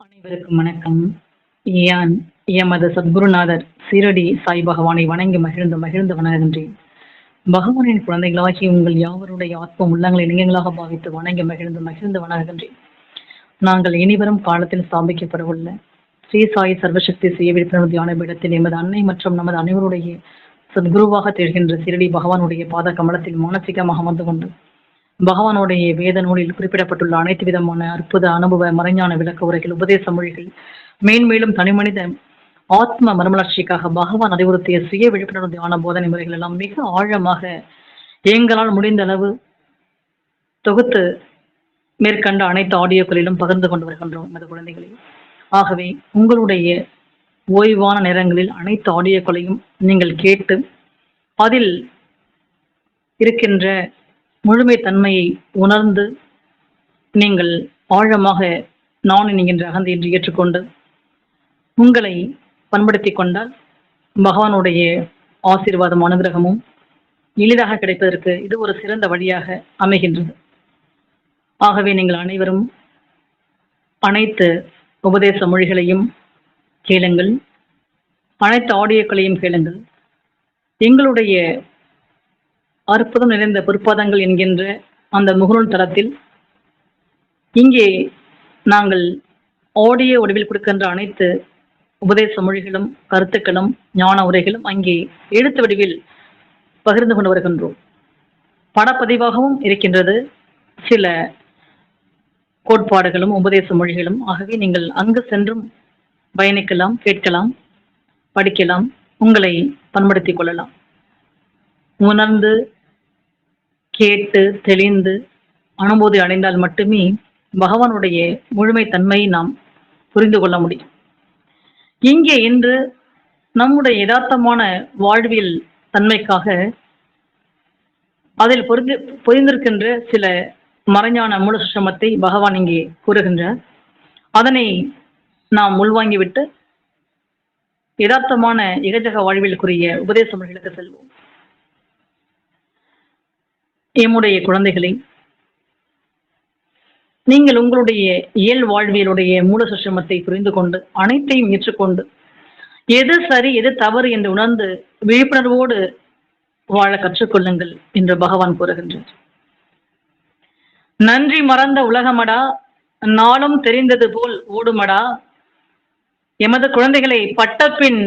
அனைவருக்கும் வணக்கம். யான் எமது சத்குருநாதர் சீரடி சாய் பகவானை வணங்கி மகிழ்ந்து மகிழ்ந்து வணங்குகின்றேன். பகவானின் குழந்தைகளாகி உங்கள் யாவருடைய ஆத்ம உள்ளங்களை இணையங்களாக பாவித்து வணங்கி மகிழ்ந்து மகிழ்ந்து வணங்குகின்றேன். நாங்கள் இனிவரும் காலத்தில் ஸ்தாபிக்கப்படவுள்ள ஸ்ரீ சாய் சர்வசக்தி சுய விழிப்புணர்வு தியான பீடத்தில் எமது அன்னை மற்றும் நமது அனைவருடைய சத்குருவாக திகழ்கின்ற சிறடி பகவானுடைய பாத கமலத்தில் மானசீகமாக அமர்ந்து கொண்டு பகவானுடைய வேத நூலில் குறிப்பிடப்பட்டுள்ள அனைத்து விதமான அற்புத அனுபவ மறைஞான விளக்க உரைகள் உபதேச மொழிகள் மேன்மேலும் தனிமனித ஆத்ம மறுமலர்ச்சிக்காக பகவான் அறிவுறுத்திய சுய விழிப்புணர்வு தியான போதனை முறைகள் எல்லாம் மிக ஆழமாக எங்களால் முடிந்த அளவு தொகுத்து மேற்கண்ட அனைத்து ஆடியோக்களிலும் பகிர்ந்து கொண்டு வருகின்றோம் எனது குழந்தைகளை. ஆகவே உங்களுடைய ஓய்வான நேரங்களில் அனைத்து ஆடியோக்களையும் நீங்கள் கேட்டு அதில் இருக்கின்ற முழுமை தன்மையை உணர்ந்து நீங்கள் ஆழமாக நான் என்கின்ற அகந்தை என்று ஏற்றுக்கொண்டு உங்களை பண்படுத்தி கொண்டால் பகவானுடைய ஆசீர்வாதம் அனுகிரகமும் எளிதாக கிடைப்பதற்கு இது ஒரு சிறந்த வழியாக அமைகின்றது. ஆகவே நீங்கள் அனைவரும் அனைத்து உபதேச மொழிகளையும் கேளுங்கள். அனைத்து ஆடியோக்களையும் கேளுங்கள். எங்களுடைய அற்புதம் நிறைந்த பொற்பாதங்கள் என்கின்ற அந்த முகநூல் தளத்தில் இங்கே நாங்கள் ஆடியோ வடிவில் கொடுக்கின்ற அனைத்து உபதேச மொழிகளும் கருத்துக்களும் ஞான உரைகளும் அங்கே எழுத்து வடிவில் பகிர்ந்து கொண்டு வருகின்றோம். படப்பதிவாகவும் இருக்கின்றது. சில கோட்பாடுகளும் உபதேச மொழிகளும். ஆகவே நீங்கள் அங்கு சென்றும் பயணிக்கலாம் கேட்கலாம் படிக்கலாம் உங்களை பண்படுத்திக் கொள்ளலாம். உணர்ந்து கேட்டு தெளிந்து அனுபூதி அடைந்தால் மட்டுமே பகவானுடைய முழுமை தன்மையை நாம் புரிந்து கொள்ள முடியும். இங்கே இன்று நம்முடைய யதார்த்தமான வாழ்வியல் தன்மைக்காக அதில் பொருந்து பொதிந்திருக்கின்ற சில மறைஞான மூல சுஷமத்தை பகவான் இங்கே கூறுகின்றார். அதனை நாம் உள்வாங்கிவிட்டு யதார்த்தமான இகஜக வாழ்விற்குரிய உபதேசமர்களுக்கு செல்வோம். எம்முடைய குழந்தைகளை நீங்கள் உங்களுடைய இயல் வாழ்வியலுடைய மூல சுஷமத்தை புரிந்து கொண்டு அனைத்தையும் ஏற்றுக்கொண்டு எது சரி எது தவறு என்று உணர்ந்து விழிப்புணர்வோடு வாழ கற்றுக்கொள்ளுங்கள் என்று பகவான் கூறுகின்றார். நன்றி மறந்த உலகமடா நாளும் தெரிந்தது போல் ஓடுமடா எமது குழந்தைகளை பட்டப்பின்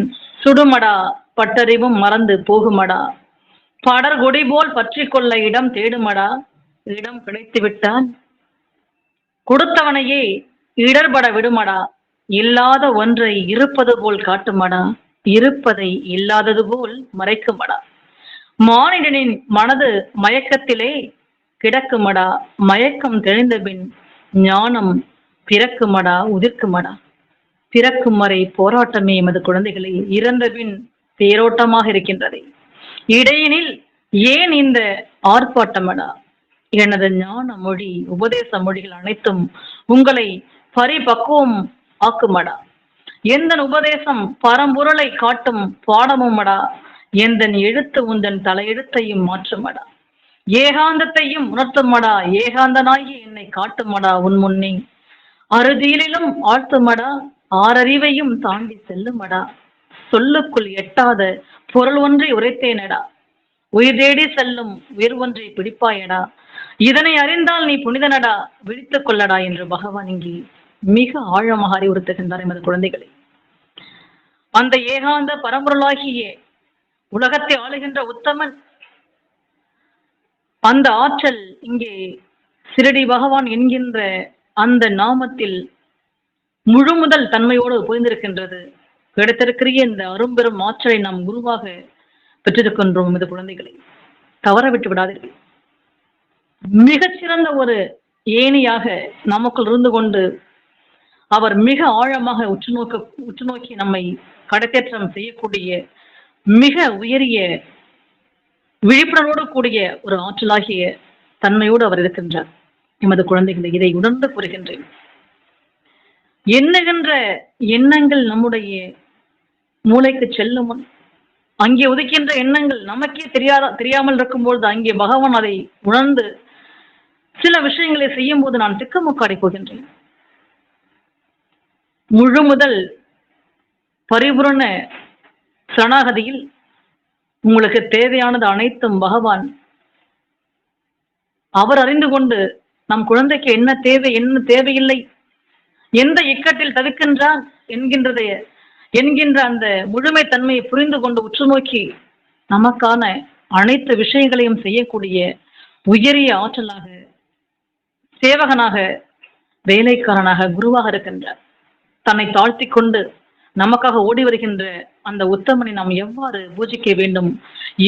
சுடுமடா பட்டறிவும் மறந்து போகுமடா. படர்கொடி போல் பற்றி கொள்ள இடம் தேடுமடா. இடம் கிடைத்து விட்டால் கொடுத்தவனையே இடர்பட விடுமடா. இல்லாத ஒன்றை இருப்பது போல் காட்டுமடா. இருப்பதை இல்லாதது போல் மறைக்குமடா. மானிடனின் மனது மயக்கத்திலே கிடக்குமடா. மயக்கம் தெளிந்தபின் ஞானம் பிறக்குமடா உதிர்க்குமடா. பிறக்கும் வரை போராட்டமே எமது குழந்தைகளை இறந்த பின் தேரோட்டமாக இருக்கின்றது. இடையினில் ஏன் இந்த ஆர்ப்பாட்டமடா எனது ஞான மொழி உபதேச மொழிகள் அனைத்தும் உங்களை பரிபக்குவம் ஆக்குமடா எந்த உபதேசம் பரம்பொருளை காட்டும் பாடமுமடா எந்த எழுத்து உந்தன் தலையெழுத்தையும் மாற்றுமடா ஏகாந்தத்தையும் உணர்த்துமடா ஏகாந்தனாகி என்னை காட்டுமடா உன் முன்னே. அறுதியிலும் ஆழ்த்துமடா ஆறறிவையும் தாண்டி செல்லுமடா. சொல்லுக்குள் எட்டாத பொருள் ஒன்றை உரைத்தேனடா. உயிர் தேடி செல்லும் உயிர் ஒன்றை பிடிப்பாயடா. இதனை அறிந்தால் நீ புனிதனடா. விழித்துக் கொள்ளடா என்று பகவான் இங்கே மிக ஆழமாக அறிவுறுத்துகின்றார் எமது குழந்தைகளை. அந்த ஏகாந்த பரம்பொருளாகிய உலகத்தை ஆளுகின்ற உத்தமன். அந்த ஆற்றல் இங்கே சிறடி பகவான் என்கின்ற அந்த நாமத்தில் முழு முதல் தன்மையோடு புரிந்திருக்கின்றது. கிடைத்திருக்கிற இந்த அரும்பெரும் ஆற்றலை நாம் குருவாக பெற்றிருக்கின்றோம் இந்த குழந்தைகளை. தவற விட்டு விடாதீர்கள். மிகச்சிறந்த ஒரு ஏணியாக நமக்குள் இருந்து கொண்டு அவர் மிக ஆழமாக உற்று நோக்க உற்று நோக்கி நம்மை கடத்தேற்றம் செய்யக்கூடிய மிக உயரிய விழிப்புணர்வோடு கூடிய ஒரு ஆற்றலாகிய தன்மையோடு அவர் இருக்கின்றார். எமது குழந்தைகளை இதை உணர்ந்து கூறுகின்றேன். எண்ணுகின்ற எண்ணங்கள் நம்முடைய மூளைக்கு செல்லும் அங்கே உதிக்கின்ற எண்ணங்கள் நமக்கே தெரியாத தெரியாமல் இருக்கும்பொழுது அங்கே பகவான் அதை உணர்ந்து சில விஷயங்களை செய்யும் போது நான் திக்கமுக்காடி போகின்றேன். முழு முதல் பரிபூரண சரணாகதியில் உங்களுக்கு தேவையானது அனைத்தும் பகவான் அவர் அறிந்து கொண்டு நம் குழந்தைக்கு என்ன தேவை என்ன தேவையில்லை எந்த இக்கட்டில் தவிக்கின்றான் என்கின்றதை என்கின்ற அந்த முழுமை தன்மையை புரிந்து கொண்டு உற்று நோக்கி நமக்கான அனைத்து விஷயங்களையும் செய்யக்கூடிய உயரிய ஆற்றலாக சேவகனாக வேலைக்காரனாக குருவாக இருக்கின்றார். தன்னை தாழ்த்தி கொண்டு நமக்காக ஓடி வருகின்ற அந்த உத்தமனை நாம் எவ்வாறு பூஜிக்க வேண்டும்?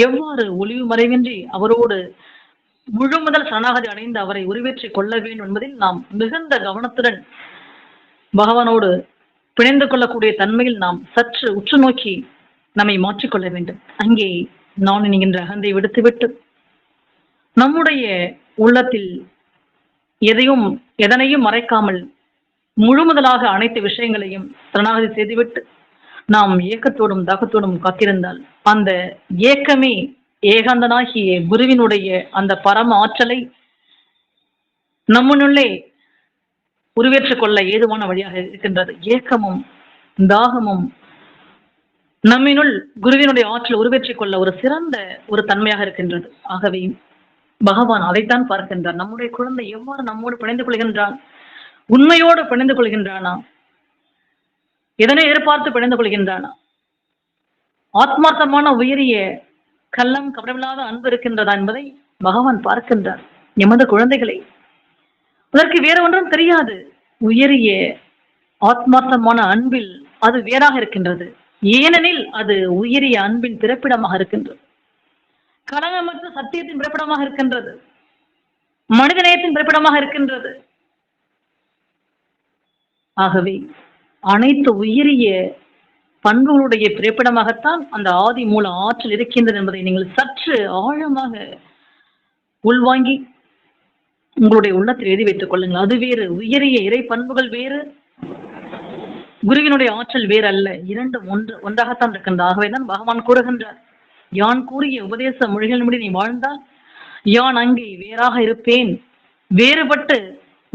எவ்வாறு ஒளிவு மறைவின்றி அவரோடு முழு முதல் சரணாகதி அடைந்து அவரை உருவேற்றிக் கொள்ள வேண்டும் என்பதில் நாம் மிகுந்த கவனத்துடன் பகவானோடு பிணைந்து கொள்ளக்கூடிய தன்மையில் நாம் சற்று உற்று நோக்கி நம்மை மாற்றிக்கொள்ள வேண்டும். அங்கே நான் என்கின்ற அகந்தை விடுத்துவிட்டு நம்முடைய உள்ளத்தில் எதையும் எதனையும் மறைக்காமல் முழுமுதலாக அனைத்து விஷயங்களையும் சரணாகதி செய்துவிட்டு நாம் ஏக்கத்தோடும் தாகத்தோடும் காத்திருந்தால் அந்த ஏக்கமே ஏகாந்தனாகிய குருவினுடைய அந்த பரம ஆற்றலை நம்மனுள்ளே உருவேற்றுக் கொள்ள ஏதுவான வழியாக இருக்கின்றது. ஏக்கமும் தாகமும் நம்மினுள் குருவினுடைய ஆற்றல் உருவேற்றிக் கொள்ள ஒரு சிறந்த ஒரு தன்மையாக இருக்கின்றது. ஆகவே பகவான் அதைத்தான் பார்க்கின்றார். நம்முடைய குழந்தை எவ்வாறு நம்மோடு பிணைந்து கொள்கின்றான்? உண்மையோடு பிணைந்து கொள்கின்றானா? எதனை எதிர்பார்த்து பிணைந்து கொள்கின்றானா? ஆத்மார்த்தமான உயரிய கள்ளம் கவனமில்லாத அன்பு இருக்கின்றதா என்பதை பகவான் பார்க்கின்றார். எமது குழந்தைகளை அதற்கு வேற ஒன்றும் தெரியாது. உயரிய ஆத்மார்த்தமான அன்பில் அது வேறாக இருக்கின்றது. ஏனெனில் அது உயரிய அன்பின் பிறப்பிடமாக இருக்கின்றது. களங்கமற்ற சத்தியத்தின் பிறப்பிடமாக இருக்கின்றது. மனிதநேயத்தின் பிறப்பிடமாக இருக்கின்றது. ஆகவே அனைத்து உயரிய பண்புகளுடைய பிறப்பிடமாகத்தான் அந்த ஆதி மூல ஆற்றல் இருக்கின்றது என்பதை நீங்கள் சற்று ஆழமாக உள்வாங்கி உங்களுடைய உள்ளத்தில் எழுதி வைத்துக் கொள்ளுங்கள். அது வேறு. உயரிய இறை பண்புகள் வேறு. குருவினுடைய ஆற்றல் வேறு அல்ல. இரண்டும் ஒன்று ஒன்றாகத்தான் இருக்கின்றது ஆகவேதான் பகவான் கூறுகின்றார். யான் கூறிய உபதேச மொழிகளின்படி நீ வாழ்ந்தால் யான் அங்கே வேறாக இருப்பேன். வேறுபட்டு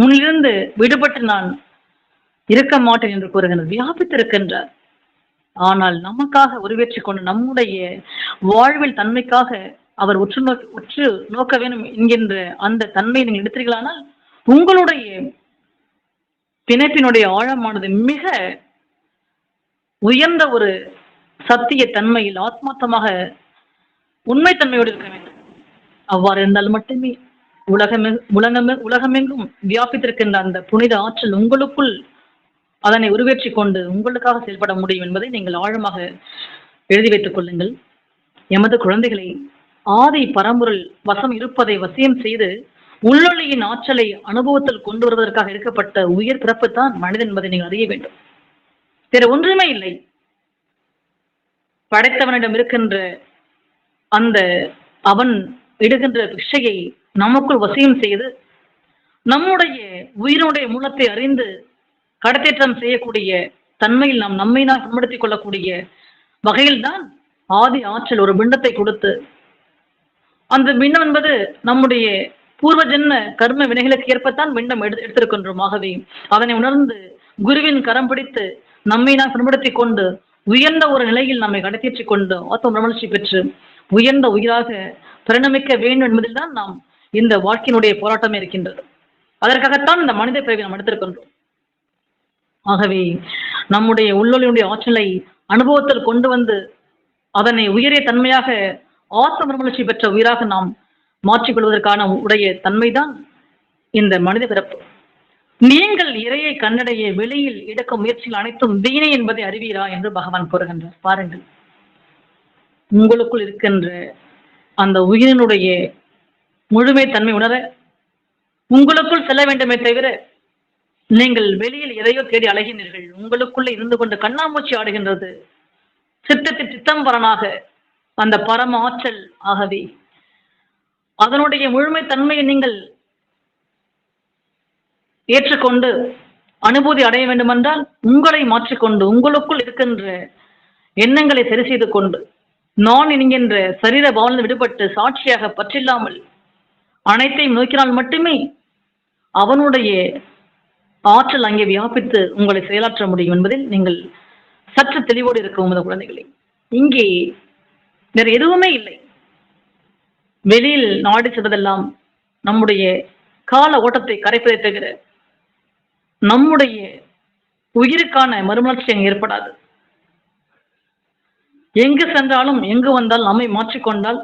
உன்னிலிருந்து விடுபட்டு நான் இருக்க மாட்டேன் என்று கூறுகின்றது வியாபித்திருக்கின்றார். ஆனால் நமக்காக உருவேற்றிக் கொண்டு நம்முடைய வாழ்வில் தன்மைக்காக அவர் உற்று நோக்கி உற்று நோக்க வேண்டும் என்கின்ற அந்த தன்மையை நீங்கள் எடுத்தீர்களானால் உங்களுடைய பிணைப்பினுடைய ஆழமானது மிக உயர்ந்த ஒரு சத்திய தன்மையில் ஆத்மார்த்தமாக உண்மைத்தன்மையோடு இருக்க வேண்டும். அவ்வாறு இருந்தால் மட்டுமே உலகமெ உலகமெ உலகமெங்கும் வியாபித்திருக்கின்ற அந்த புனித ஆற்றல் உங்களுக்குள் அதனை உருவேற்றிக் கொண்டு உங்களுக்காக செயல்பட முடியும் என்பதை நீங்கள் ஆழமாக எழுதி வைத்துக் கொள்ளுங்கள். எமது குழந்தைகளை ஆதி பரம்பொருள் வசம் இருப்பதை வசியம் செய்து உள்ளொளியின் ஆற்றலை அனுபவத்தில் கொண்டு வருவதற்காக எடுக்கப்பட்ட உயிர் பிறப்பு தான் மனிதன் என்பதை நீங்கள் அறிய வேண்டும். வேற ஒன்றுமே இல்லை. படைத்தவனிடம் இருக்கின்ற அந்த அவன் இடுகின்ற பிக்ஷையை நமக்குள் வசியம் செய்து நம்முடைய உயிரினுடைய மூலத்தை அறிந்து கடத்தேற்றம் செய்யக்கூடிய தன்மையில் நாம் நம்மை நாம் பயன்படுத்திக் கொள்ளக்கூடிய வகையில்தான் ஆதி ஆற்றல் ஒரு பிண்டத்தை கொடுத்து அந்த பிண்டம் என்பது நம்முடைய பூர்வ ஜென்ம கர்ம வினைகளுக்கு ஏற்பத்தான் மின்னம் எடுத்து எடுத்திருக்கின்றோம் ஆகவே அதனை உணர்ந்து குருவின் கரம் பிடித்து நம்மை நாம் பயன்படுத்திக் கொண்டு உயர்ந்த ஒரு நிலையில் நம்மை கடத்தேற்றிக் கொண்டு ஆத்ம பிரமலர்ச்சி பெற்று உயர்ந்த உயிராக பரிணமிக்க வேண்டும் என்பதில் தான் நாம் இந்த வாழ்க்கையினுடைய போராட்டமே இருக்கின்றது. அதற்காகத்தான் இந்த மனித பிறவி நாம் எடுத்திருக்கின்றோம். ஆகவே நம்முடைய உள்ளொலியுடைய ஆற்றலை அனுபவத்தில் கொண்டு வந்து அதனை உயரிய தன்மையாக ஆத்ம பிரமலர்ச்சி பெற்ற உயிராக நாம் மாற்றிக்கொள்வதற்கான உடைய தன்மைதான் இந்த மனித பிறப்பு. நீங்கள் இறையை கண்ணடைய வெளியில் எடுக்கும் முயற்சிகள் அனைத்தும் வீணை என்பதை அறிவீரா என்று பகவான் கூறுகின்றார். பாருங்கள். உங்களுக்குள் இருக்கின்ற அந்த உயிரினுடைய முழுமை தன்மை உணர உங்களுக்குள் செல்ல வேண்டுமே தவிர நீங்கள் வெளியில் எதையோ தேடி அலைகின்றீர்கள். உங்களுக்குள்ளே இருந்து கொண்டு கண்ணாமூச்சி ஆடுகின்றது. சித்தத்தின் சித்தம்பரனாக அந்த பரம ஆற்றல் ஆகவே. அதனுடைய முழுமை தன்மையை நீங்கள் ஏற்றுக்கொண்டு அனுபூதி அடைய வேண்டுமென்றால் உங்களை மாற்றிக்கொண்டு உங்களுக்குள் இருக்கின்ற எண்ணங்களை சரி செய்து கொண்டு நான் என்கின்ற சரீர பாவனில் விடுபட்டு சாட்சியாக பற்றில்லாமல் அனைத்தையும் நோக்கினால் மட்டுமே அவனுடைய ஆற்றல் அங்கே வியாபித்து உங்களை செயலாற்ற முடியும் என்பதில் நீங்கள் சற்று தெளிவோடு இருக்கும் உமது குழந்தைகளை. இங்கே வேற எதுவுமே இல்லை. வெளியில் நாடு செல்வதெல்லாம் நம்முடைய கால ஓட்டத்தை கரைப்பதை தவிர நம்முடைய உயிருக்கான மறுமலர்ச்சி அங்கு ஏற்படாது. எங்கு சென்றாலும் எங்கு வந்தால் நம்மை மாற்றிக்கொண்டால்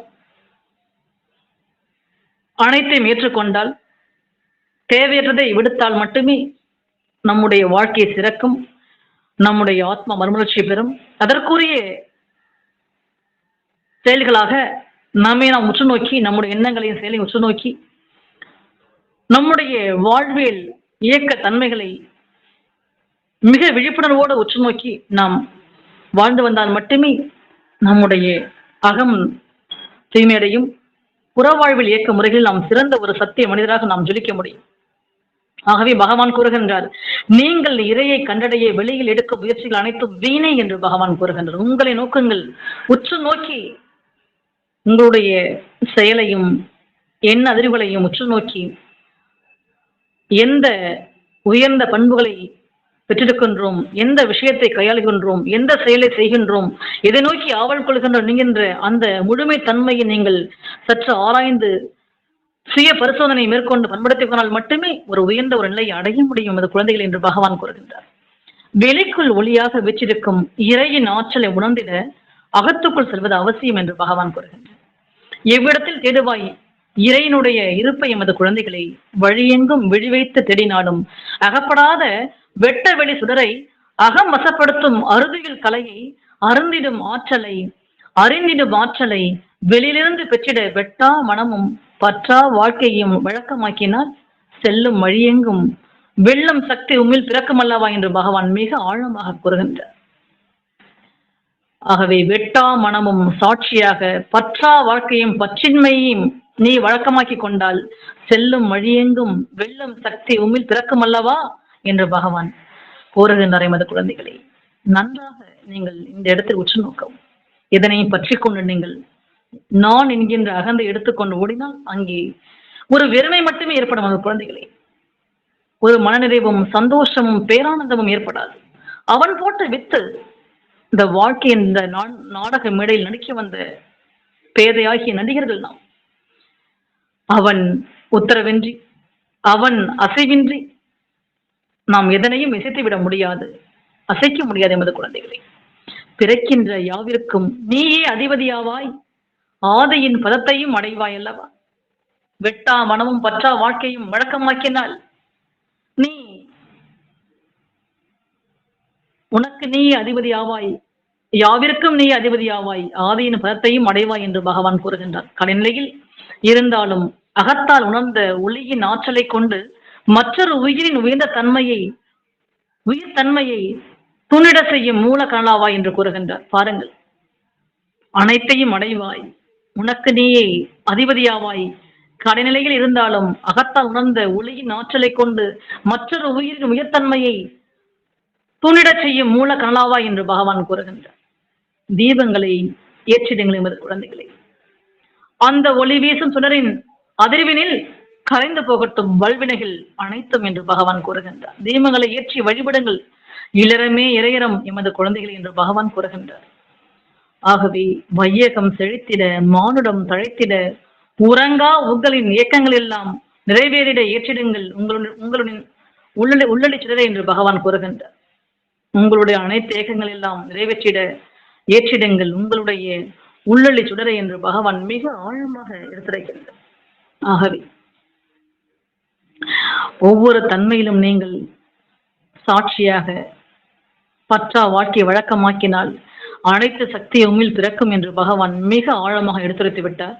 அனைத்தையும் ஏற்றுக்கொண்டால் தேவையற்றதை விடுத்தால் மட்டுமே நம்முடைய வாழ்க்கையை சிறக்கும் நம்முடைய ஆத்மா மறுமலர்ச்சி பெறும். அதற்குரிய செயல்களாக நம்மை நாம் உற்று நோக்கி நம்முடைய எண்ணங்களையும் செயலையும் உற்று நோக்கி நம்முடைய வாழ்வியல் இயக்க தன்மைகளை மிக விழிப்புணர்வோடு உற்று நோக்கி நாம் வாழ்ந்து வந்தால் மட்டுமே நம்முடைய அகம் தூய்மையடையும் புறவாழ்வில் இயக்க முறைகளில் நாம் சிறந்த ஒரு சத்திய மனிதராக நாம் ஜொலிக்க முடியும். ஆகவே பகவான் கூறுகின்றார் நீங்கள் இறையை கண்டடைய வெளியில் எடுக்கும் முயற்சிகள் அனைத்தும் வீணை என்று பகவான் கூறுகின்றார். உங்களை நோக்குங்கள் உற்று நோக்கி உங்களுடைய செயலையும் என் அதிர்வுகளையும் உற்று நோக்கி எந்த உயர்ந்த பண்புகளை பெற்றிருக்கின்றோம் எந்த விஷயத்தை கையாளுகின்றோம் எந்த செயலை செய்கின்றோம் எதை நோக்கி ஆவல் கொள்கின்றோம் நீங்கின்ற அந்த முழுமை தன்மையை நீங்கள் சற்று ஆராய்ந்து சுய பரிசோதனை மேற்கொண்டு பண்படுத்திக் கொண்டால் மட்டுமே ஒரு உயர்ந்த ஒரு நிலையை அடைய முடியும் அது குழந்தைகள் என்று பகவான் கூறுகின்றார். வெளிக்குள் ஒளியாக வச்சிருக்கும் இறையின் ஆற்றலை உணர்ந்திட அகத்துக்குள் செல்வது அவசியம் என்று பகவான் கூறுகின்றார். எவ்விடத்தில் தேடுவாய். இறையினுடைய இருப்பை எமது குழந்தைகளை வழியெங்கும் விழிவைத்து தேடினாலும் அகப்படாத வெட்ட வெளி சுடரை அகம் வசப்படுத்தும் அறுதியில் கலையை அருந்திடும் ஆற்றலை அறிந்திடும் ஆற்றலை வெளியிலிருந்து பெற்றிட வெட்டா மனமும் பற்றா வாழ்க்கையும் வழக்கமாக்கினால் செல்லும் வழியெங்கும் வெள்ளம் சக்தி உமிழ் பிறக்கமல்லவா என்று பகவான் மிக ஆழமாக கூறுகின்றார். ஆகவே வெட்டா மனமும் சாட்சியாக பற்றா வாழ்க்கையும் பற்றின்மையையும் நீ வழக்கமாக்கி கொண்டால் செல்லும் வழியெங்கும் வெள்ளம் சக்தி உம்மில் பிறக்குமல்லவா? என்று பகவான் கூறுகின்றார் எமது குழந்தைகளை. நன்றாக நீங்கள் இந்த இடத்தில் உற்று நோக்கவும். இதனையும் பற்றி கொண்டு நீங்கள் நான் என்கின்ற அகந்தை எடுத்துக்கொண்டு ஓடினால் அங்கே ஒரு வெறுமை மட்டுமே ஏற்படும் அந்த குழந்தைகளே. ஒரு மனநிறைவும் சந்தோஷமும் பேரானந்தமும் ஏற்படாது. அவன் போட்ட வித்து இந்த வாழ்க்கை இந்த நாடக மேடையில் நடிக்க வந்த பேதையாகிய நடிகர்கள் நாம். அவன் உத்தரவின்றி அவன் அசைவின்றி நாம் எதனையும் இசைத்து விட முடியாது அசைக்க முடியாது எமது குழந்தைகளை. பிறக்கின்ற யாவிற்கும் நீயே அதிபதியாவாய் ஆதையின் பதத்தையும் அடைவாய் அல்லவா வெட்டா மனமும் பற்றா வாழ்க்கையும் வழக்கமாக்கினால் நீ உனக்கு நீ அதிபதி ஆவாய் யாவிற்கும் நீ அதிபதி ஆவாய் ஆதியின் பதத்தையும் அடைவாய் என்று பகவான் கூறுகின்றார். கடைநிலையில் இருந்தாலும் அகத்தால் உணர்ந்த ஒளியின் ஆற்றலை கொண்டு மற்றொரு உயிரின் உயர்ந்த தன்மையை உயிர் தன்மையை துணிட செய்யும் மூல கனலாவாய் என்று கூறுகின்றார். பாருங்கள். அனைத்தையும் அடைவாய். உனக்கு நீயே அதிபதியாவாய். கடைநிலையில் இருந்தாலும் அகத்தால் உணர்ந்த ஒளியின் ஆற்றலை கொண்டு மற்றொரு உயிரின் உயர்த்தன்மையை தூண்டிடச் செய்யும் மூல கனலாவா என்று பகவான் கூறுகின்றார். தீபங்களை ஏற்றிடுங்கள் எமது குழந்தைகளை. அந்த ஒளி வீசும் சுடரின் அதிர்வினில் கரைந்து போகட்டும் வல்வினைகள் அனைத்தும் என்று பகவான் கூறுகின்றார். தீபங்களை ஏற்றி வழிபடுங்கள். இளரமே இறையறம் எமது குழந்தைகள் என்று பகவான் கூறுகின்றார். ஆகவே வையகம் செழித்திட மானுடம் தழைத்திட உறங்கா உங்களின் இயக்கங்கள் எல்லாம் நிறைவேறிட ஏற்றிடுங்கள். உங்களுடன் உங்களுடன் உள்ளடி உள்ளடி சிதற என்று பகவான் கூறுகின்றார். உங்களுடைய அனைத்து ஏக்கங்கள் எல்லாம் நிறைவேற்றிட ஏற்றிடங்கள் உங்களுடைய உள்ளொளி சுடரை என்று பகவான் மிக ஆழமாக எடுத்துரைக்கின்றார். ஆகவே ஒவ்வொரு தன்மையிலும் நீங்கள் சாட்சியாக பற்றா வாழ்க்கை வழக்கமாக்கினால் அனைத்து சக்தி உம்மில் பிறக்கும் என்று பகவான் மிக ஆழமாக எடுத்துரைத்து விட்டார்.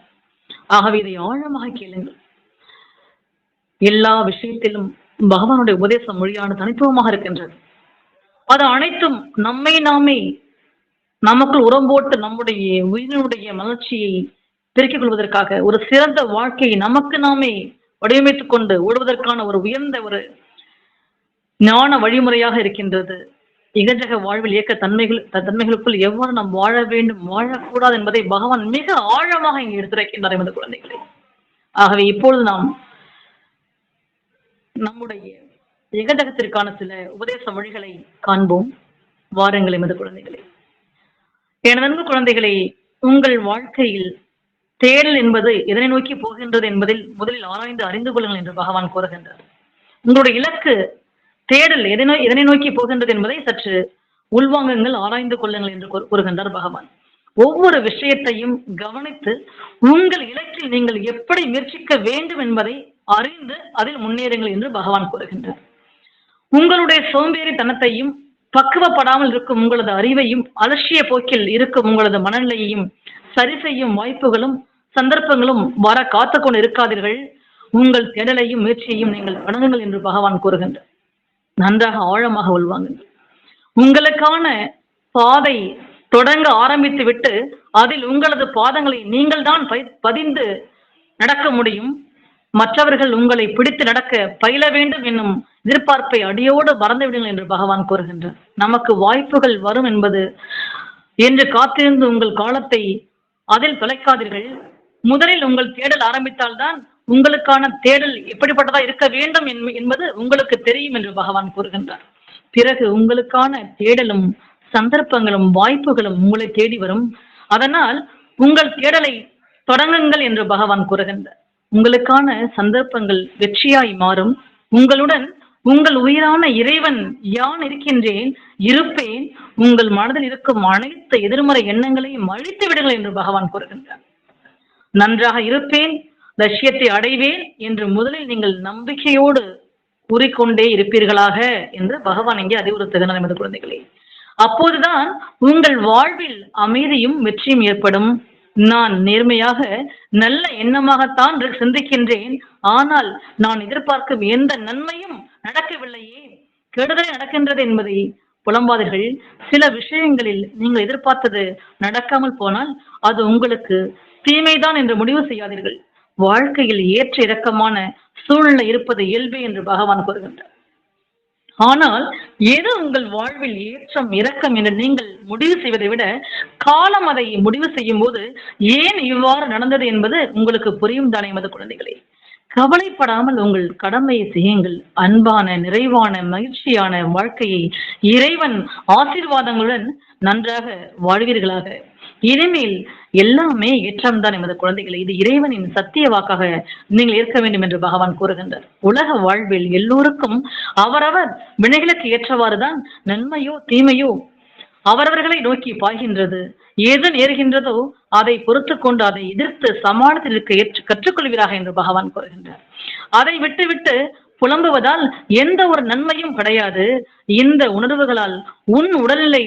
ஆகவே இதை ஆழமாக கேளுங்கள். எல்லா விஷயத்திலும் பகவானுடைய உபதேச மொழியான தனித்துவமாக இருக்கின்றது. அது அனைத்தும் நம்மை நாமே நமக்குள் உரம் போட்டு நம்முடைய உயிரினுடைய மலர்ச்சியை பெருக்கிக் கொள்வதற்காக ஒரு சிறந்த வாழ்க்கையை நமக்கு நாமே வடிவமைத்துக் கொண்டு ஓடுவதற்கான ஒரு உயர்ந்த ஒரு ஞான வழிமுறையாக இருக்கின்றது. இகஜக வாழ்வில் இயக்க தன்மைகள் த- தன்மைகளுக்குள் எவ்வாறு நாம் வாழ வேண்டும் வாழக்கூடாது என்பதை பகவான் மிக ஆழமாக இங்கு எடுத்துரைக்கின்றார் எமது குழந்தைகளை. ஆகவே இப்பொழுது நாம் நம்முடைய இகஜகத்திற்கான சில உபதேச மொழிகளை காண்போம். வாரங்கள் எமது குழந்தைகளை. எனது அன்பு குழந்தைகளை உங்கள் வாழ்க்கையில் தேடல் என்பது எதனை நோக்கி போகின்றது என்பதில் முதலில் ஆராய்ந்து அறிந்து கொள்ளுங்கள் என்று பகவான் கூறுகின்றார். உங்களுடைய இலக்கு தேடல் எதை எதனை நோக்கி போகின்றது என்பதை சற்று உள்வாங்குங்கள் ஆராய்ந்து கொள்ளுங்கள் என்று கூறு- கூறுகின்றார் பகவான். ஒவ்வொரு விஷயத்தையும் கவனித்து உங்கள் இலக்கில் நீங்கள் எப்படி முயற்சிக்க வேண்டும் என்பதை அறிந்து அதில் முன்னேறுங்கள் என்று பகவான் கூறுகின்றார். உங்களுடைய சோம்பேறித்தனத்தையும் பக்குவப்படாமல் இருக்கும் உங்களது அறிவையும் அலட்சிய போக்கில் இருக்கும் உங்களது மனநிலையையும் சரி செய்யும் வாய்ப்புகளும் சந்தர்ப்பங்களும் வர காத்து கொண்டு இருக்காதீர்கள். உங்கள் தேடலையும் முயற்சியையும் நீங்கள் வணங்குங்கள் என்று பகவான் கூறுகின்றார். நன்றாக ஆழமாக உள்வாங்க உங்களுக்கான பாதை தொடங்க ஆரம்பித்து விட்டு அதில் உங்களது பாதங்களை நீங்கள் தான் பதிந்து நடக்க முடியும். மற்றவர்கள் உங்களை பிடித்து நடக்க பயில வேண்டும் என்னும் எதிர்பார்ப்பை அடியோடு மறந்து விடுங்கள் என்று பகவான் கூறுகின்றார். நமக்கு வாய்ப்புகள் வரும் என்பது என்று காத்திருந்து உங்கள் காலத்தை அதில் தொலைக்காதீர்கள். முதலில் உங்கள் தேடல் ஆரம்பித்தால்தான் உங்களுக்கான தேடல் எப்படிப்பட்டதா இருக்க வேண்டும் என்ப- என்பது உங்களுக்கு தெரியும் என்று பகவான் கூறுகின்றார். பிறகு உங்களுக்கான தேடலும் சந்தர்ப்பங்களும் வாய்ப்புகளும் உங்களை தேடி வரும். அதனால் உங்கள் தேடலை தொடங்குங்கள் என்று பகவான் கூறுகின்றார். உங்களுக்கான சந்தர்ப்பங்கள் வெற்றியாய் மாறும். உங்களுடன் உங்கள் உயிரான இறைவன் யான் இருக்கின்றேன் இருப்பேன். உங்கள் மனதில் இருக்கும் அனைத்து எதிர்மறை எண்ணங்களையும் அழித்து விடுங்கள் என்று பகவான் கூறுகின்றார். நன்றாக இருப்பேன் லட்சியத்தை அடைவேன் என்று முதலில் நீங்கள் நம்பிக்கையோடு கூறிக்கொண்டே இருப்பீர்களாக என்று பகவான் இங்கே அறிவுறுத்துகிறார் எமது குழந்தைகளே. அப்போதுதான் உங்கள் வாழ்வில் அமைதியும் வெற்றியும் ஏற்படும். நான் நேர்மையாக நல்ல எண்ணமாகத்தான் சிந்திக்கின்றேன். ஆனால் நான் எதிர்பார்க்கும் எந்த நன்மையும் நடக்கவில்லையே. கெடுதலே நடக்கின்றது என்பதை புலம்பாதீர்கள். சில விஷயங்களில் நீங்கள் எதிர்பார்த்தது நடக்காமல் போனால் அது உங்களுக்கு தீமைதான் என்று முடிவு செய்யாதீர்கள். வாழ்க்கையில் ஏற்ற இறக்கமான சூழ்நிலை இருப்பது இயல்பே என்று பகவான் கூறுகின்றார். ஆனால் எது உங்கள் வாழ்வில் ஏற்றம் இறக்கம் என்று நீங்கள் முடிவு செய்வதை விட காலம் அதை முடிவு செய்யும் போது ஏன் இவ்வாறு நடந்தது என்பது உங்களுக்கு புரியும் தானே மது குழந்தைகளே? கவலைப்படாமல் உங்கள் கடமையை செய்யுங்கள். அன்பான நிறைவான மகிழ்ச்சியான வாழ்க்கையை இறைவன் ஆசீர்வாதங்களுடன் நன்றாக வாழ்வீர்களாக. இனிமேல் எல்லாமே ஏற்றம்தான் எமது குழந்தைகளை. இது இறைவனின் சத்திய வாக்காக நீங்கள் ஏற்க வேண்டும் என்று பகவான் கூறுகின்றார். உலக வாழ்வில் எல்லோருக்கும் அவரவர் வினைகளுக்கு ஏற்றவாறுதான் நன்மையோ தீமையோ அவரவர்களை நோக்கி பாய்கின்றது. எது நேர்கின்றதோ அதை பொறுத்து கொண்டு அதை எதிர்த்து சமாளத்திற்கு ஏற்று கற்றுக்கொள்வீராக என்று பகவான் கூறுகின்றார். அதை விட்டுவிட்டு புலம்புவதால் எந்த ஒரு நன்மையும் கிடையாது. இந்த உணர்வுகளால் உன் உடல்நிலை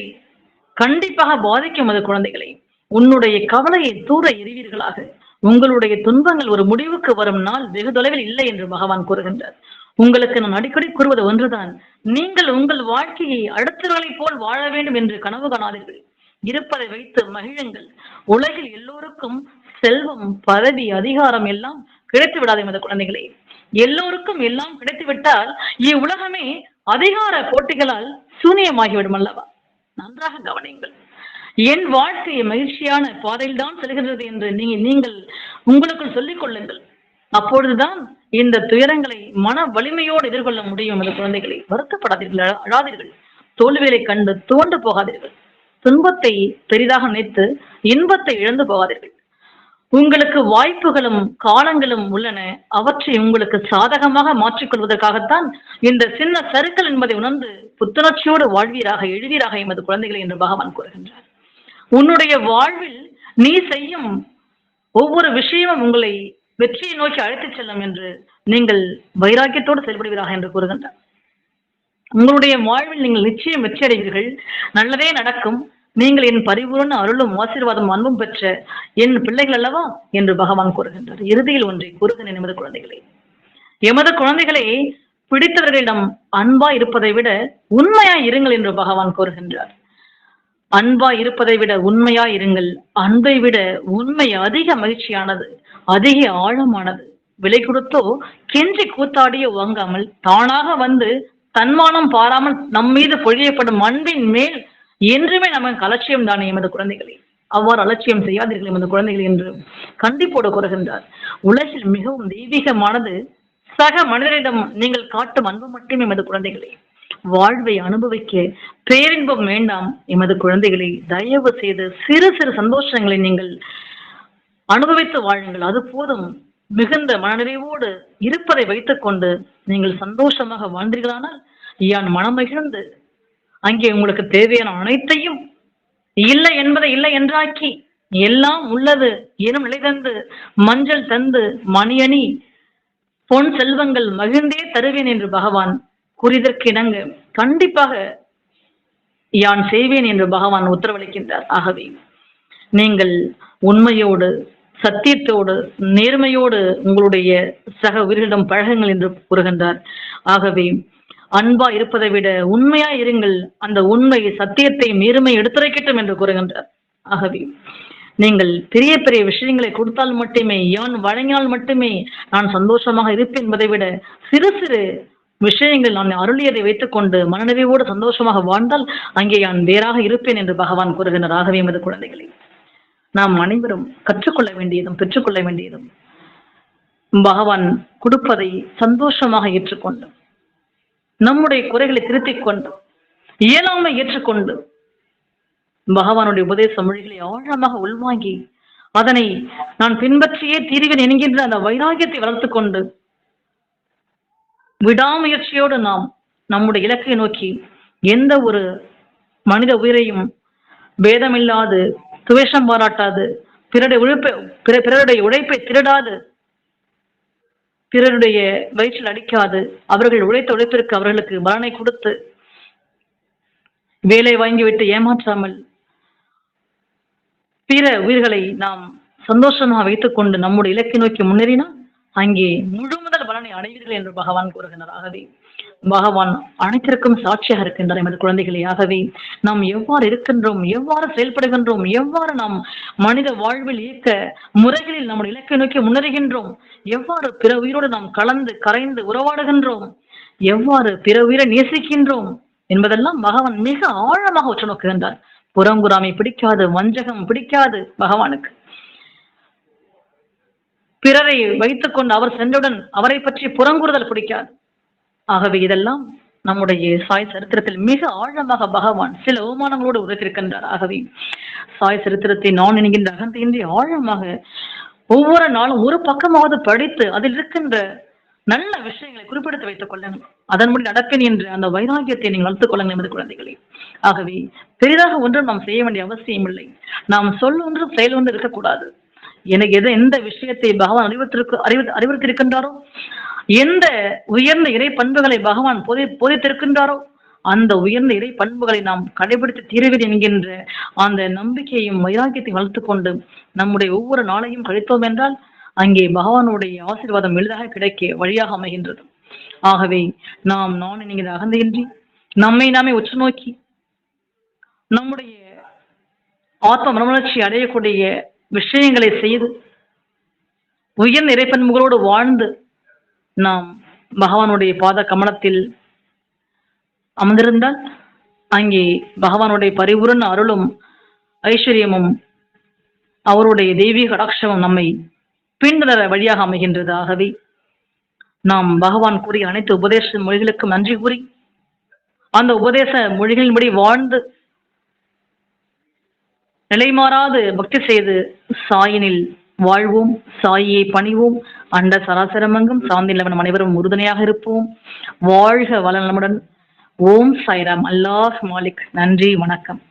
கண்டிப்பாக பாதிக்கும் அது குழந்தைகளை. உன்னுடைய கவலையை தூர எறிவீர்களாக. உங்களுடைய துன்பங்கள் ஒரு முடிவுக்கு வரும் நாள் வெகு தொலைவில் இல்லை என்று பகவான் கூறுகின்றார். உங்களுக்கு நான் அடிக்கடி கூறுவது ஒன்றுதான். நீங்கள் உங்கள் வாழ்க்கையை அடுத்தவர்களைப் போல் வாழ வேண்டும் என்று கனவு காணாதீர்கள். இருப்பதை வைத்து மகிழுங்கள். உலகில் எல்லோருக்கும் செல்வம் பதவி அதிகாரம் எல்லாம் கிடைத்து விடாது எமது குழந்தைகளே. எல்லோருக்கும் எல்லாம் கிடைத்துவிட்டால் இவ்வுலகமே அதிகார போட்டிகளால் சூனியமாகிவிடும் அல்லவா? நன்றாக கவனியுங்கள். என் வாழ்க்கை மகிழ்ச்சியான பாதையில் தான் செல்கிறது என்று நீங்க நீங்கள் உங்களுக்குள் சொல்லிக் கொள்ளுங்கள். அப்பொழுதுதான் இந்த துயரங்களை மன வலிமையோடு எதிர்கொள்ள முடியும் அந்த குழந்தைகளை வருத்தப்படாதீர்கள் அழாதீர்கள். தோல்விகளை கண்டு துவண்டு போகாதீர்கள். துன்பத்தை பெரிதாக நினைத்து இன்பத்தை இழந்து போகாதீர்கள். உங்களுக்கு வாய்ப்புகளும் காலங்களும் உள்ளன. அவற்றை உங்களுக்கு சாதகமாக மாற்றிக்கொள்வதற்காகத்தான் இந்த சின்ன சருக்கள் என்பதை உணர்ந்து புத்துணர்ச்சியோடு வாழ்வீராக எழுவீராக எமது குழந்தைகளை என்று பகவான் கூறுகின்றார். உன்னுடைய வாழ்வில் நீ செய்யும் ஒவ்வொரு விஷயமும் உங்களை வெற்றியை நோக்கி அழைத்துச் செல்லும் என்று நீங்கள் வைராக்கியத்தோடு செயல்படுவீராக என்று கூறுகின்றார். உங்களுடைய வாழ்வில் நீங்கள் நிச்சயம் வெற்றி அடைவீர்கள். நல்லதே நடக்கும். நீங்கள் என் பரிபூர்ண அருளும் ஆசீர்வாதம் அன்பும் பெற்ற என் பிள்ளைகள் அல்லவா? என்று பகவான் கூறுகின்றார். இறுதியில் ஒன்றை கூறுகிறேன் எமது குழந்தைகளே. எமது குழந்தைகளே பிடித்தவர்களிடம் அன்பா இருப்பதை விட உண்மையா இருங்கள் என்று பகவான் கூறுகின்றார். அன்பா இருப்பதை விட உண்மையா இருங்கள். அன்பை விட உண்மை அதிக மகிழ்ச்சியானது அதிக ஆழமானது. விலை கொடுத்தோ கெஞ்சி கூத்தாடிய வாங்காமல் தானாக வந்து தன்மானம் பாராமல் நம் மீது பொழியப்படும் அன்பின் மேல் என்றுமே நமக்கு அலட்சியம் தானே எமது குழந்தைகளே? அவ்வாறு அலட்சியம் செய்யாதீர்கள் எமது குழந்தைகள் என்று கண்டிப்போடு கூறுகின்றார். உலகில் மிகவும் தெய்வீகமானது சக மனிதரிடம் நீங்கள் காட்டும் அன்பு மட்டுமே எமது குழந்தைகளே. வாழ்வை அனுபவிக்க பேரின்பம் வேண்டாம். எமது குழந்தைகளை தயவு செய்து சிறு சிறு சந்தோஷங்களை நீங்கள் அனுபவித்து வாழுங்கள். அது போதும். மிகுந்த மனநிறைவோடு இருப்பதை வைத்துக்கொண்டு நீங்கள் சந்தோஷமாக வாழ்ந்தீர்களானால் யான் மனமகிழ்ந்து அங்கே உங்களுக்கு தேவையான அனைத்தையும் இல்லை என்பதை இல்லை என்றாக்கி எல்லாம் உள்ளது எனும் நிலை தந்து மஞ்சள் தந்து மணியணி பொன் செல்வங்கள் மகிழ்ந்தே தருவேன் என்று பகவான் கூறியதற்கு கண்டிப்பாக யான் செய்வேன் என்று பகவான் உத்தரவளிக்கின்றார். ஆகவே நீங்கள் உண்மையோடு சத்தியத்தோடு நேர்மையோடு உங்களுடைய சக உயிரிடம் பழகுங்கள் என்று கூறுகின்றார். ஆகவே அன்பா இருப்பதை விட உண்மையா இருங்கள். அந்த உண்மை சத்தியத்தை நேர்மை எடுத்துரைக்கட்டும் என்று கூறுகின்றார். ஆகவே நீங்கள் பெரிய பெரிய விஷயங்களை கொடுத்தால் மட்டுமே யான் வழங்கினால் மட்டுமே நான் சந்தோஷமாக இருப்பேன் என்பதை விட சிறு சிறு விஷயங்கள் நான் அருளியதை வைத்துக்கொண்டு மனநிறைவோடு சந்தோஷமாக வாழ்ந்தால் அங்கே நான் வேறாக இருப்பேன் என்று பகவான் கூறுகின்றார். ஆகவே எமது குழந்தைகளை நாம் அனைவரும் கற்றுக்கொள்ள வேண்டியதும் பெற்றுக்கொள்ள வேண்டியதும் பகவான் கொடுப்பதை சந்தோஷமாக ஏற்றுக்கொண்டு நம்முடைய குறைகளை திருத்திக் கொண்டு இயலாமை ஏற்றுக்கொண்டு பகவானுடைய உபதேச மொழிகளை ஆழமாக உள்வாங்கி அதனை நான் பின்பற்றியே தீர்வேன் என்கின்ற அந்த வைராகியத்தை வளர்த்துக் கொண்டு விடாமுயற்சியோடு நாம் நம்முடைய இலக்கை நோக்கி எந்த ஒரு மனித உயிரையும் பேதமில்லாது துவேஷம் பாராட்டாது பிறருடைய உழைப்பை பிற- பிறருடைய உழைப்பை திருடாது பிறருடைய வயிற்றில் அடிக்காது அவர்கள் உழைத்த உழைப்பிற்கு அவர்களுக்கு பலனை கொடுத்து வேலை வாங்கிவிட்டு ஏமாற்றாமல் பிற உயிர்களை நாம் சந்தோஷமாக வைத்துக்கொண்டு நம்முடைய இலக்கை நோக்கி முன்னேறினால் அங்கே முழு முதல் பலனை அடைவீர்கள் என்று பகவான் கூறுகின்றார். ஆகவே பகவான் அனைத்திற்கும் சாட்சியாக இருக்கின்றார் எமது குழந்தைகளே. ஆகவே நாம் எவ்வாறு இருக்கின்றோம் எவ்வாறு செயல்படுகின்றோம் எவ்வாறு நாம் மனித வாழ்வில் இயக்க முறைகளில் நம்முடைய இலக்கை நோக்கி முன்னேறுகின்றோம் எவ்வாறு பிற உயிரோடு நாம் கலந்து கரைந்து உறவாடுகின்றோம் எவ்வாறு பிற உயிரை நேசிக்கின்றோம் என்பதெல்லாம் பகவான் மிக ஆழமாக உற்று நோக்குகின்றார். புறங்குறாமை பிடிக்காது வஞ்சகம் பிடிக்காது பகவானுக்கு. பிறரை வைத்துக்கொண்டு அவர் சென்றவுடன் அவரை பற்றி புறங்குறுதல் பிடிக்காது. ஆகவே இதெல்லாம் நம்முடைய சாய் சரித்திரத்தில் மிக ஆழமாக பகவான் சில அவமானங்களோடு உரைத்திருக்கின்றார். ஆகவே சாய் சரித்திரத்தை நான் என்கின்ற அகந்தையின்றி ஆழமாக ஒவ்வொரு நாளும் ஒரு பக்கமாவது படித்து அதில் இருக்கின்ற நல்ல விஷயங்களை குறிப்பிடுத்து வைத்துக் கொள்ளுங்கள் மூலம் நடப்பேன் என்று அந்த வைராகியத்தை நீங்கள் வளர்த்துக் கொள்ளுங்கள் எமது குழந்தைகளே. ஆகவே பெரிதாக ஒன்றும் நாம் செய்ய வேண்டிய அவசியம் இல்லை நாம் சொல் ஒன்றும் செயல் ஒன்று இருக்கக்கூடாது. எனக்கு எது எந்த விஷயத்தை பகவான் அறிவித்திருக்கு அறிவி அறிவுறுத்திருக்கின்றாரோ எந்த உயர்ந்த இறை பண்புகளை பகவான் போதி போதித்திருக்கின்றாரோ? அந்த உயர்ந்த இறை பண்புகளை நாம் கடைபிடித்து தீர்வது என்கின்ற அந்த நம்பிக்கையையும் வைராக்கியத்தை வளர்த்துக் கொண்டு நம்முடைய ஒவ்வொரு நாளையும் கழித்தோம் என்றால் அங்கே பகவானுடைய ஆசீர்வாதம் எளிதாக கிடைக்க வழியாக அமைகின்றது. ஆகவே நாம் நான் என்கிற அகந்தையின்றி நம்மை நாமே உற்று நோக்கி நம்முடைய ஆத்ம மனமலர்ச்சி அடையக்கூடிய விஷயங்களை செய்து உயர்ந்த இறைப்பண்புகளோடு வாழ்ந்து நாம் பகவானுடைய பாத கமலத்தில் அமர்ந்திருந்தால் அங்கே பகவானுடைய பரிபூரண அருளும் ஐஸ்வர்யமும் அவருடைய தெய்வீக கடாட்சமும் நம்மை பின்தொடர வழியாக அமைகின்றது ஆகவே நாம் பகவான் கூறிய அனைத்து உபதேச மொழிகளுக்கும் நன்றி கூறி அந்த உபதேச மொழிகளின்படி வாழ்ந்து நிலைமாறாது பக்தி செய்து சாயினில் வாழ்வோம் சாயியை பணிவோம் அண்ட சராசரமங்கும் சாந்திலவன் அனைவரும் உறுதுணையாக இருப்போம். வாழ்க வளநலமுடன் ஓம் சாய்ராம். அல்லாஹ் மாலிக். நன்றி வணக்கம்.